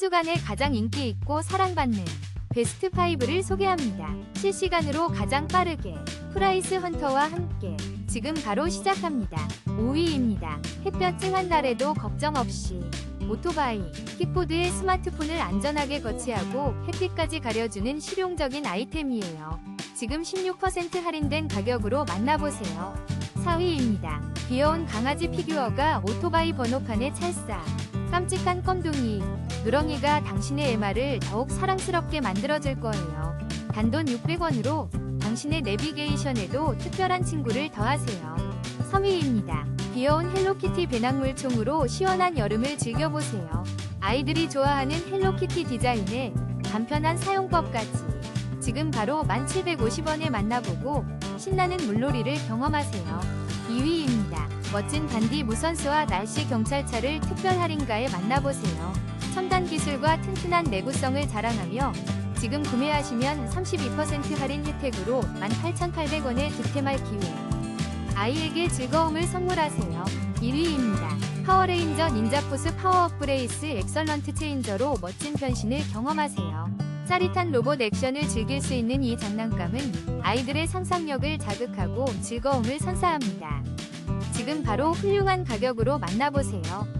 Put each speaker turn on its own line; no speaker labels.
주간에 가장 인기 있고 사랑받는 베스트 5를 소개합니다. 실시간으로 가장 빠르게 프라이스 헌터와 함께 지금 바로 시작합니다. 5위입니다. 햇볕 쨍한 날에도 걱정 없이 오토바이, 킥보드에 스마트폰을 안전하게 거치하고 햇빛까지 가려주는 실용적인 아이템이에요. 지금 16% 할인된 가격으로 만나보세요. 4위입니다. 귀여운 강아지 피규어가 오토바이 번호판에 찰싹. 깜찍한 껌둥이, 누렁이가 당신의 MR을 더욱 사랑스럽게 만들어줄 거예요. 단돈 600원으로 당신의 내비게이션에도 특별한 친구를 더하세요. 3위입니다. 귀여운 헬로키티 배낭물 총으로 시원한 여름을 즐겨보세요. 아이들이 좋아하는 헬로키티 디자인에 간편한 사용법까지 지금 바로 1750원에 만나보고 신나는 물놀이를 경험하세요. 2위입니다. 멋진 반디 무선수와 날씨 경찰차를 특별 할인가에 만나보세요. 첨단 기술과 튼튼한 내구성을 자랑하며 지금 구매하시면 32% 할인 혜택으로 18,800원의 득템할 기회. 아이에게 즐거움을 선물하세요. 1위입니다. 파워레인저 닌자포스 파워업 브레이스 엑설런트 체인저로 멋진 변신을 경험하세요. 짜릿한 로봇 액션을 즐길 수 있는 이 장난감은 아이들의 상상력을 자극하고 즐거움을 선사합니다. 지금 바로 훌륭한 가격으로 만나보세요.